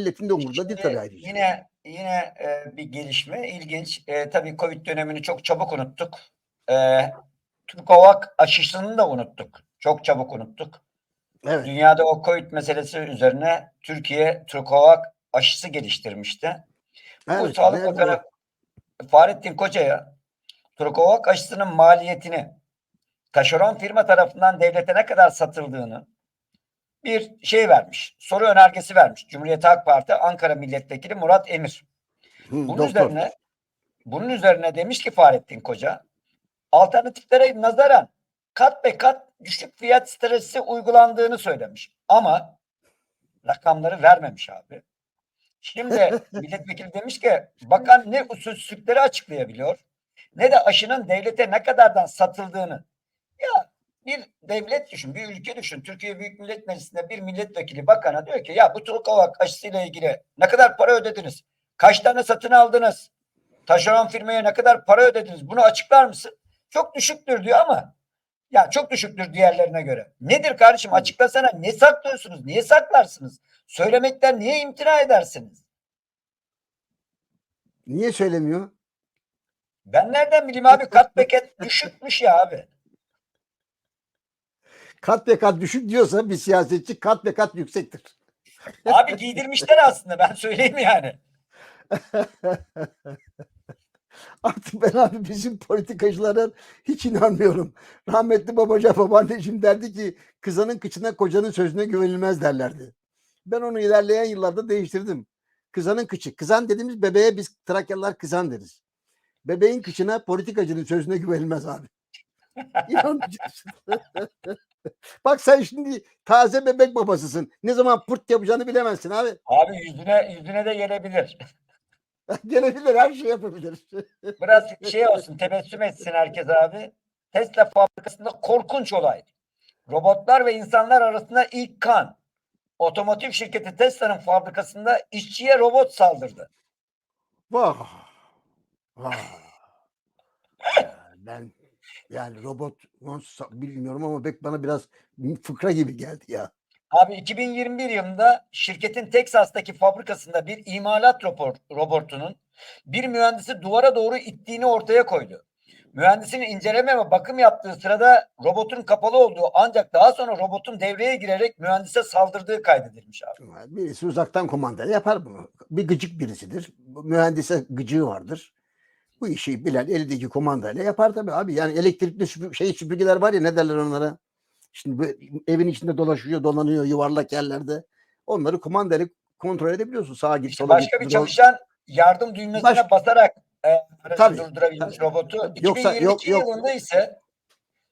Milletin de umurunda değil tabii ayrıca. Yine yine e, bir gelişme ilginç. E, tabii Covid dönemini çok çabuk unuttuk. E, Türkovak aşısını da unuttuk. Çok çabuk unuttuk. Evet. Dünyada o Covid meselesi üzerine Türkiye Türkovak aşısı geliştirmişti. Bu evet. Sağlık nerede Bakanı Fahrettin Koca'ya Türkovak aşısının maliyetini taşeron firma tarafından devlete ne kadar satıldığını bir şey vermiş. Soru önergesi vermiş. Cumhuriyet Halk Parti Ankara Milletvekili Murat Emir. Bunun doktor. üzerine bunun üzerine demiş ki Fahrettin Koca alternatiflere nazaran kat be kat düşük fiyat stresi uygulandığını söylemiş. Ama rakamları vermemiş abi. Şimdi milletvekili demiş ki bakan ne usulsüzlükleri açıklayabiliyor ne de aşının devlete ne kadardan satıldığını. Ya bir devlet düşün, bir ülke düşün. Türkiye Büyük Millet Meclisi'nde bir milletvekili bakana diyor ki ya bu Turkovak aşısıyla ilgili ne kadar para ödediniz? Kaç tane satın aldınız? Taşeron firmaya ne kadar para ödediniz? Bunu açıklar mısın? Çok düşüktür diyor ama ya çok düşüktür diğerlerine göre. Nedir kardeşim açıklasana. Ne saklıyorsunuz? Niye saklarsınız? Söylemekten niye imtina edersiniz? Niye söylemiyor? Ben nereden bileyim abi kat beket düşükmüş ya abi. Kat be kat düşük diyorsa bir siyasetçi kat be kat yüksektir. Abi giydirmişler aslında ben söyleyeyim yani. Artık ben abi bizim politikacılara hiç inanmıyorum. Rahmetli babaca babaanneciğim derdi ki kızanın kıçına kocanın sözüne güvenilmez derlerdi. Ben onu ilerleyen yıllarda değiştirdim. Kızanın kıçı. Kızan dediğimiz bebeğe biz Trakyalılar kızan deriz. Bebeğin kıçına politikacının sözüne güvenilmez abi. İnanmayacaksın. Bak sen şimdi taze bebek babasısın. Ne zaman pırt yapacağını bilemezsin abi. Abi yüzüne yüzüne de gelebilir. Gelebilir her şey yapabilir. Biraz şey olsun tebessüm etsin herkes abi. Tesla fabrikasında korkunç olay. Robotlar ve insanlar arasında ilk kan. Otomotiv şirketi Tesla'nın fabrikasında işçiye robot saldırdı. Vah. Vah. Ben yani robot bilmiyorum ama pek bana biraz fıkra gibi geldi ya. Abi 2021 yılında şirketin Teksas'taki fabrikasında bir imalat robot, robotunun bir mühendisi duvara doğru ittiğini ortaya koydu. Mühendisin inceleme ve bakım yaptığı sırada robotun kapalı olduğu ancak daha sonra robotun devreye girerek mühendise saldırdığı kaydedilmiş abi. Birisi uzaktan kumandayla yapar bunu. Bir gıcık birisidir. Mühendise gıcığı vardır. Bu işi bilen eldeki kumandayla yapar tabii abi. Yani elektrikli süpür- şey süpürgeler var ya ne derler onlara? Şimdi bu evin içinde dolaşıyor, dolanıyor yuvarlak yerlerde. Onları kumandayla kontrol edebiliyorsun. Sağa git, İşte sola başka git. bir drone- çalışan yardım düğmesine Baş- basarak e, aracı Tabii, durdurabilmiş tabii. robotu. Yoksa- 2022 yok, yok. yılında ise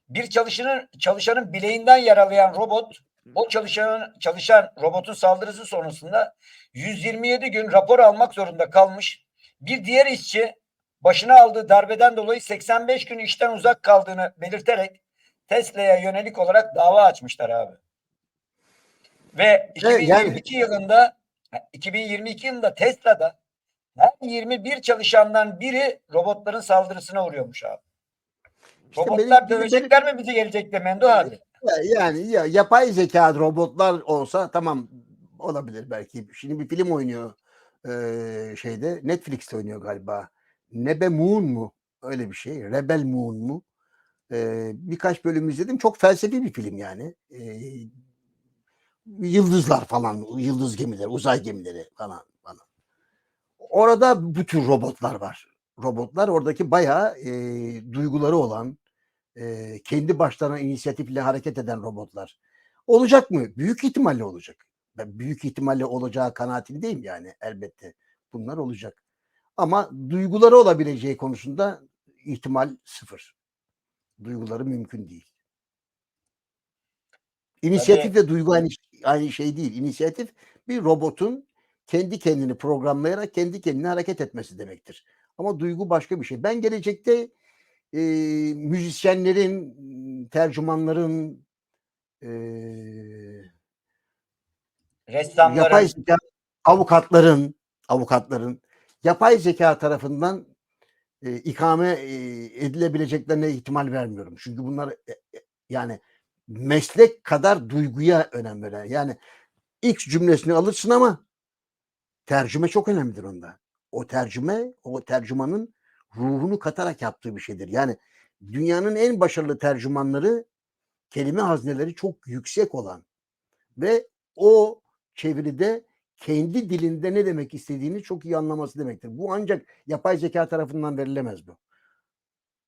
bir çalışanın çalışanın bileğinden yaralayan robot o çalışan çalışan robotun saldırısı sonrasında 127 gün rapor almak zorunda kalmış. Bir diğer işçi başına aldığı darbeden dolayı 85 gün işten uzak kaldığını belirterek Tesla'ya yönelik olarak dava açmışlar abi. Ve Evet, 2022 yılında 2022 yılında Tesla'da her 21 çalışandan biri robotların saldırısına uğruyormuş abi. İşte Robotlar benim- dövecekler mi bizi gelecekte Mendo abi? Ya- Yani ya, yapay zeka robotlar olsa tamam olabilir belki. Şimdi bir film oynuyor eee, şeyde Netflix'te oynuyor galiba. Nebe Moon mu? Öyle bir şey. Rebel Moon mu? Eee, birkaç bölüm izledim. Çok felsefi bir film yani. Eee, yıldızlar falan, yıldız gemileri, uzay gemileri falan falan. Orada bu tür robotlar var. Robotlar oradaki bayağı eee, duyguları olan, eee, kendi başlarına inisiyatifle hareket eden robotlar. Olacak mı? Büyük ihtimalle olacak. Ben büyük ihtimalle olacağı kanaatindeyim yani elbette. Bunlar olacak. Ama duyguları olabileceği konusunda ihtimal sıfır. Duyguları mümkün değil. İnisiyatif ve duygu aynı, aynı şey değil. İnisiyatif bir robotun kendi kendini programlayarak kendi kendine hareket etmesi demektir. Ama duygu başka bir şey. Ben gelecekte e, müzisyenlerin, tercümanların, e, Ressamların yapay zeka, avukatların, avukatların yapay zeka tarafından e, ikame e, edilebileceklerine ihtimal vermiyorum. Çünkü bunlar e, e, yani meslek kadar duyguya önem veren. Yani X cümlesini alırsın ama tercüme çok önemlidir onda. O tercüme, o tercümanın ruhunu katarak yaptığı bir şeydir. Yani dünyanın en başarılı tercümanları kelime hazneleri çok yüksek olan ve o çeviride kendi dilinde ne demek istediğini çok iyi anlaması demektir. Bu ancak yapay zeka tarafından verilemez bu.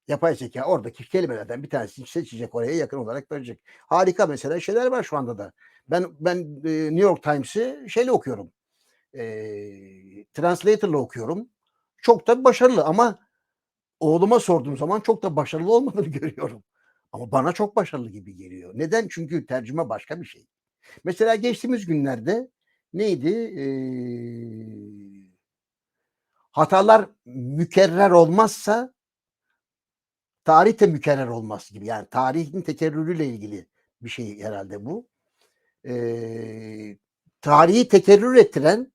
Yapay zeka oradaki kelimelerden bir tanesini seçecek oraya yakın olarak verecek. Harika mesela şeyler var şu anda da. Ben ben e, New York Times'ı şeyle okuyorum. E, translator'la okuyorum. Çok da başarılı ama oğluma sorduğum zaman çok da başarılı olmadığını görüyorum. Ama bana çok başarılı gibi geliyor. Neden? Çünkü tercüme başka bir şey. Mesela geçtiğimiz günlerde neydi? Ee, hatalar mükerrer olmazsa tarih de mükerrer olmaz gibi. Yani tarihin tekerrürüyle ilgili bir şey herhalde bu. Ee, tarihi tekerrür ettiren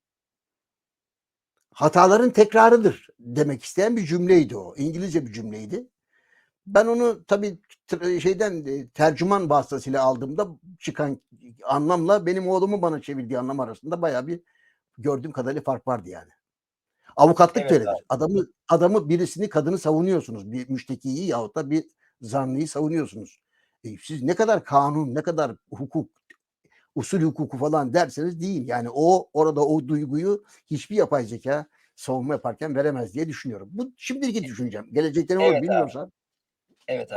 hataların tekrarıdır demek isteyen bir cümleydi o. İngilizce bir cümleydi. Ben onu tabii şeyden e, tercüman vasıtasıyla aldığımda çıkan anlamla benim oğlumun bana çevirdiği anlam arasında bayağı bir gördüğüm kadarıyla fark vardı yani. Avukatlık Evet da öyledir. abi. Adamı adamı birisini kadını savunuyorsunuz. Bir müştekiyi yahut da bir zanlıyı savunuyorsunuz. E, siz ne kadar kanun, ne kadar hukuk, usul hukuku falan derseniz değil. Yani o orada o duyguyu hiçbir yapay zeka savunma yaparken veremez diye düşünüyorum. Bu şimdiki düşüncem. Gelecekte ne olur Evet abi. Evet abi.